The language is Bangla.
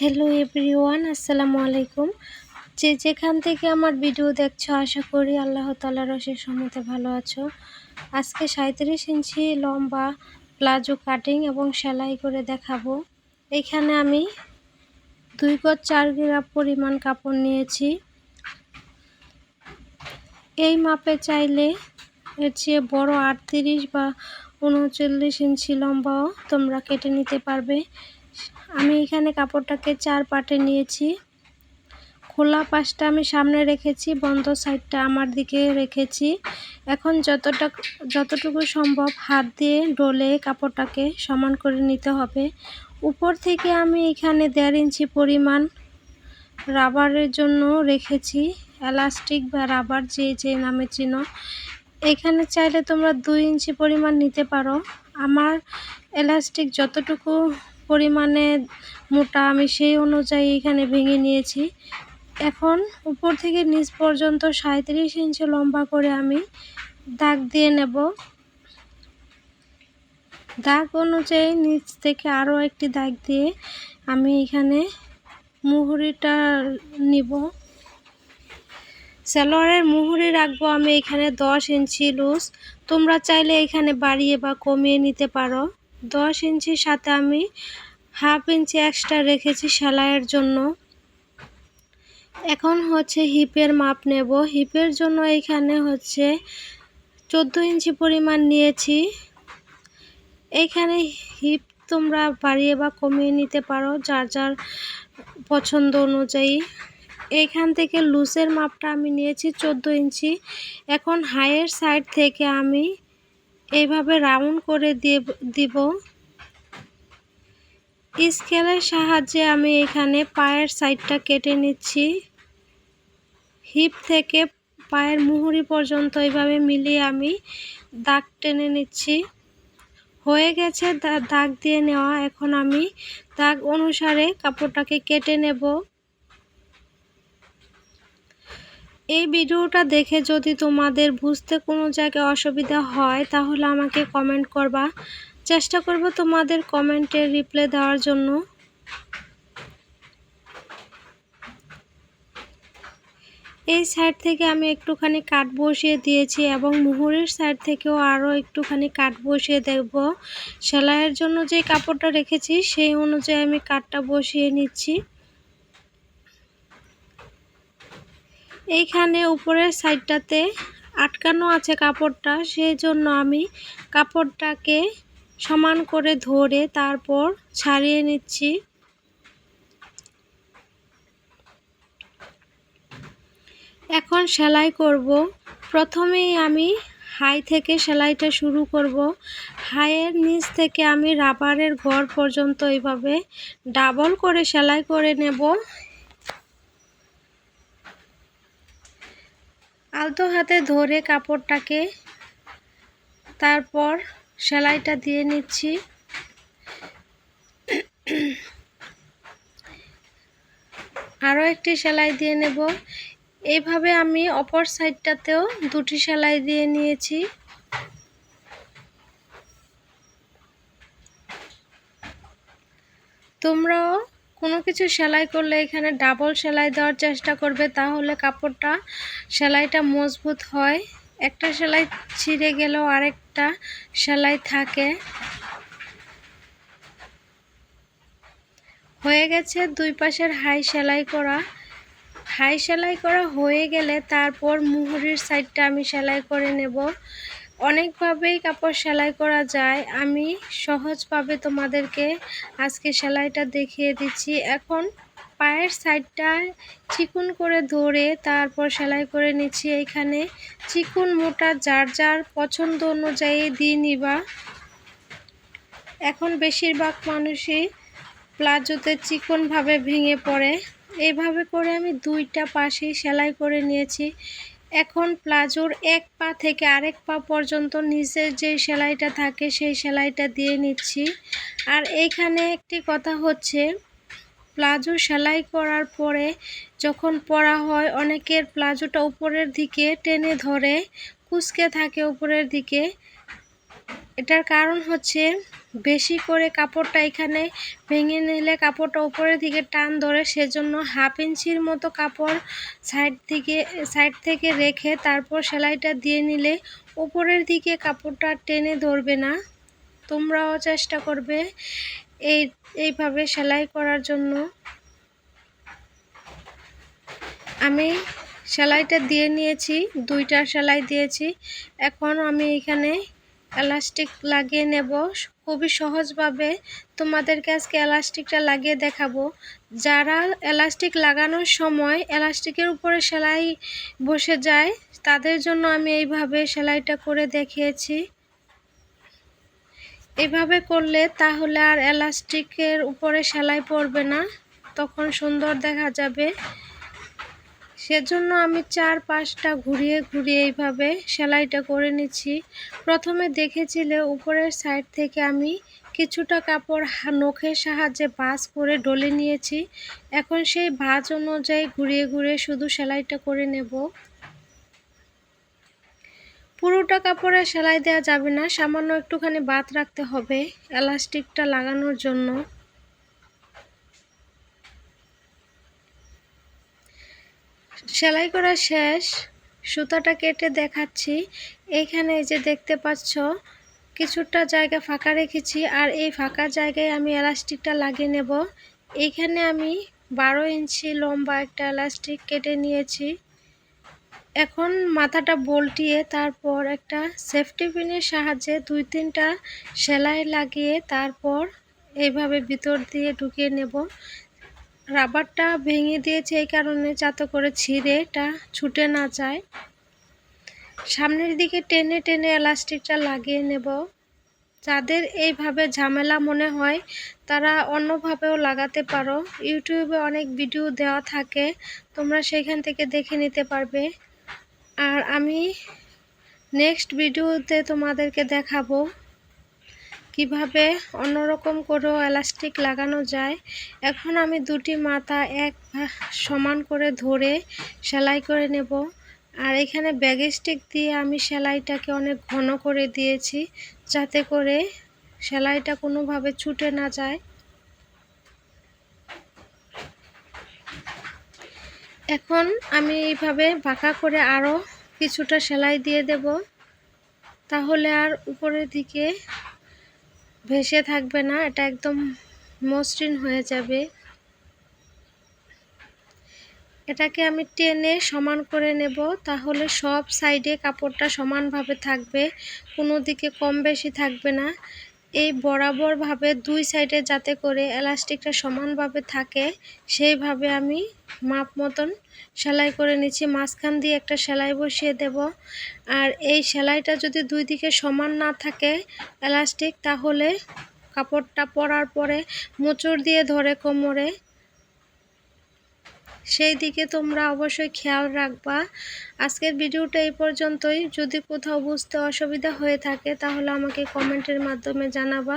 হ্যালো এভরিওয়ান আসসালামু আলাইকুম যে যেখান থেকে আমার ভিডিও দেখছ, আশা করি আল্লাহ তালার রসের সম্মতে ভালো আছো। আজকে সাঁত্রিশ ইঞ্চি লম্বা প্লাজো কাটিং এবং সেলাই করে দেখাবো। এখানে আমি দুই গজ চার গ্রাম পরিমাণ কাপড় নিয়েছি। এই মাপে চাইলে এর চেয়ে বড় আটত্রিশ বা উনচল্লিশ ইঞ্চি লম্বাও তোমরা কেটে নিতে পারবে। আমি এখানে কাপড়টাকে চার পাটে নিয়েছি। খোলা পাশটা আমি সামনে রেখেছি, বন্ধ সাইডটা আমার দিকে রেখেছি। এখন যতটা, যতটুকু সম্ভব হাত দিয়ে ডলে কাপড়টাকে সমান করে নিতে হবে। উপর থেকে আমি এখানে দেড় ইঞ্চি পরিমাণ রাবারের জন্য রেখেছি, এলাস্টিক বা রাবার যে যে নামে চিনো। এখানে চাইলে তোমরা দুই ইঞ্চি পরিমাণ নিতে পারো। আমার এলাস্টিক যতটুকু পরিমাণে মোটা, আমি সেই অনুযায়ী এখানে ভেঙে নিয়েছি। এখন উপর থেকে নিচ পর্যন্ত সাঁত্রিশ ইঞ্চি লম্বা করে আমি দাগ দিয়ে নেব। দাগ অনুযায়ী নিচ থেকে আরও একটি দাগ দিয়ে আমি এখানে মুহুরিটা নিব। সালোয়ারের মুহুরি রাখব আমি এখানে দশ ইঞ্চি লুজ। তোমরা চাইলে এখানে বাড়িয়ে বা কমিয়ে নিতে পারো। দশ ইঞ্চির সাথে আমি হাফ ইঞ্চি এক্সট্রা রেখেছি সেলাইয়ের জন্য। এখন হচ্ছে হিপের মাপ নেব। হিপের জন্য এখানে হচ্ছে চোদ্দ ইঞ্চি পরিমাণ নিয়েছি। এখানে হিপ তোমরা বাড়িয়ে বা কমিয়ে নিতে পারো যার যার পছন্দ অনুযায়ী। এখান থেকে লুসের মাপটা আমি নিয়েছি চোদ্দ ইঞ্চি। এখন হাইয়ের সাইড থেকে আমি এইভাবে রাউন্ড করে দিয়ে দিব। স্কেলের সাহায্যে আমি এখানে পায়ের সাইডটা কেটে নিচ্ছি। হিপ থেকে পায়ের মুহুরি পর্যন্ত এইভাবে মিলিয়ে আমি দাগ টেনে নিচ্ছি। হয়ে গেছে দাগ দিয়ে নেওয়া। এখন আমি দাগ অনুসারে কাপড়টাকে কেটে নেব। এই ভিডিওটা দেখে যদি তোমাদের বুঝতে কোনো জায়গায় অসুবিধা হয়, তাহলে আমাকে কমেন্ট করবা। চেষ্টা করব তোমাদের কমেন্টের রিপ্লাই দেওয়ার জন্য। এই সাইড থেকে আমি একটুখানি কাট বসিয়ে দিয়েছি এবং মুহুরের সাইড থেকেও আরও একটুখানি কাট বসিয়ে দেখব সেলাইয়ের জন্য যে কাপড়টা রেখেছি, সেই অনুযায়ী আমি কাটটা বসিয়ে নিচ্ছি। এইখানে উপরের সাইডটাতে আটকানো আছে কাপড়টা সেই জন্য আমি কাপড়টাকে সমান করে ধরে তারপর ছাড়িয়ে নিচ্ছি। এখন সেলাই করব। প্রথমেই আমি হাই থেকে সেলাইটা শুরু করব। হাইয়ের নিচ থেকে আমি রাবারের ঘর পর্যন্ত এইভাবে ডাবল করে সেলাই করে নেব। আলতো হাতে ধরে কাপড়টাকে তারপর সেলাইটা দিয়ে নিচ্ছি। আরও একটি সেলাই দিয়ে নেব। এইভাবে আমি অপর সাইডটাতেও দুটি সেলাই দিয়ে নিয়েছি। তোমরাও কোনো কিছু সেলাই করলে এখানে ডাবল সেলাই দেওয়ার চেষ্টা করবে, তাহলে কাপড়টা সেলাইটা মজবুত হয়। একটা সেলাই ছিঁড়ে গেলেও আরেকটা সেলাই থাকে। হয়ে গেছে দুই পাশের হাই সেলাই করা। হাই সেলাই করা হয়ে গেলে তারপর মুহুরির সাইডটা আমি সেলাই করে নেব। অনেকভাবেই কাপড় সেলাই করা যায়। আমি সহজভাবে তোমাদেরকে আজকে সেলাইটা দেখিয়ে দিচ্ছি। এখন পায়ের সাইডটা চিকুন করে ধরে তারপর সেলাই করে নিচ্ছি। এখানে চিকুন মোটা যার যার পছন্দ অনুযায়ী দিয়ে নিবা। এখন বেশিরভাগ মানুষই প্লাজোতে চিকনভাবে ভেঙে পড়ে। এইভাবে করে আমি দুইটা পাশেই সেলাই করে নিয়েছি। এখন প্লাজোর এক পা থেকে আরেক পা পর্যন্ত নিচের যে সেলাইটা থাকে, সেই সেলাইটা দিয়ে নিচ্ছি। আর এইখানে একটি কথা হচ্ছে, প্লাজো সেলাই করার পরে যখন পরা হয়, অনেকের প্লাজোটা উপরের দিকে টেনে ধরে, কুচকে থাকে উপরের দিকে। এটার কারণ হচ্ছে বেশি করে কাপড়টা এখানে ভেঙে নিলে কাপড়টা উপরের দিকে টান ধরে সেজন্য হাফ ইঞ্চির মতো কাপড় সাইড থেকে সাইড থেকে রেখে তারপর সেলাইটা দিয়ে নিলে উপরের দিকে কাপড়টা টেনে ধরবে না। তোমরাও চেষ্টা করবে এই, এইভাবে সেলাই করার জন্য। আমি সেলাইটা দিয়ে নিয়েছি, দুইটা সেলাই দিয়েছি। এখন আমি এখানে এলাস্টিক লাগিয়ে নেব। খুবই সহজভাবে তোমাদেরকে আজকে এলাস্টিকটা লাগিয়ে দেখাবো। যারা এলাস্টিক লাগানোর সময় এলাস্টিকের উপরে সেলাই বসে যায়, তাদের জন্য আমি এইভাবে সেলাইটা করে দেখিয়েছি। এভাবে করলে তাহলে আর এলাস্টিকের উপরে সেলাই পড়বে না, তখন সুন্দর দেখা যাবে। সেজন্য আমি চার পাঁচটা ঘুরিয়ে ঘুরিয়ে এইভাবে সেলাইটা করে নিচ্ছি। প্রথমে দেখেছিলে উপরের সাইড থেকে আমি কিছুটা কাপড় নখের সাহায্যে ভাঁজ করে ডলে নিয়েছি। এখন সেই ভাঁজ অনুযায়ী ঘুরিয়ে ঘুরিয়ে শুধু সেলাইটা করে নেব। পুরোটা কাপড়ে সেলাই দেওয়া যাবে না, সামান্য একটুখানি বাদ রাখতে হবে এলাস্টিকটা লাগানোর জন্য। সেলাই করা শেষ, সুতাটা কেটে দেখাচ্ছি। এইখানে যে দেখতে পাচ্ছ, কিছুটা জায়গা ফাঁকা রেখেছি আর এই ফাঁকা জায়গায় আমি এলাস্টিকটা লাগিয়ে নেব। এইখানে আমি বারো ইঞ্চি লম্বা একটা এলাস্টিক কেটে নিয়েছি। এখন মাথাটা বল্টিয়ে তারপর একটা সেফটি পিনের সাহায্যে দুই তিনটা সেলাই লাগিয়ে তারপর এইভাবে ভিতর দিয়ে ঢুকিয়ে নেব। রাবারটা ভেঙে দিয়েছে এই কারণে যাতে করে ছিঁড়ে এটা ছুটে না যায়। সামনের দিকে টেনে টেনে এলাস্টিকটা লাগিয়ে নেব। যাদের এইভাবে ঝামেলা মনে হয়, তারা অন্যভাবেও লাগাতে পারো। ইউটিউবে অনেক ভিডিও দেওয়া থাকে, তোমরা সেখান থেকে দেখে নিতে পারবে। আর আমি নেক্সট ভিডিওতে তোমাদেরকে দেখাবো। কীভাবে অন্যরকম করেও এলাস্টিক লাগানো যায়। এখন আমি দুটি মাথা এক সমান করে ধরে সেলাই করে নেব। আর এখানে ব্যাগে স্টিক দিয়ে আমি সেলাইটাকে অনেক ঘন করে দিয়েছি যাতে করে সেলাইটা কোনোভাবে ছুটে না যায়। এখন আমি এইভাবে বাঁকা করে আরও কিছুটা সেলাই দিয়ে দেব। তাহলে আর উপরের দিকে ভেসে থাকবে না, এটা একদম মসৃণ হয়ে যাবে। এটাকে আমি টেনে সমান করে নেব, তাহলে সব সাইডে কাপড়টা সমানভাবে থাকবে, কোনো দিকে কম বেশি থাকবে না। এই বরাবরভাবে দুই সাইডে যাতে করে এলাস্টিকটা সমানভাবে থাকে, সেইভাবে আমি মাপ মতন সেলাই করে নিচ্ছি। মাঝখান দিয়ে একটা সেলাই বসিয়ে দেব। আর এই সেলাইটা যদি দুই দিকে সমান না থাকে এলাস্টিক তাহলে কাপড়টা পরার পরে মোচড় দিয়ে ধরে কোমরে সেই দিকে তোমরা অবশ্যই খেয়াল রাখবা। আজকের ভিডিওটা এই পর্যন্তই। যদি কোথাও বুঝতে অসুবিধা হয়ে থাকে, তাহলে আমাকে কমেন্টের মাধ্যমে জানাবা।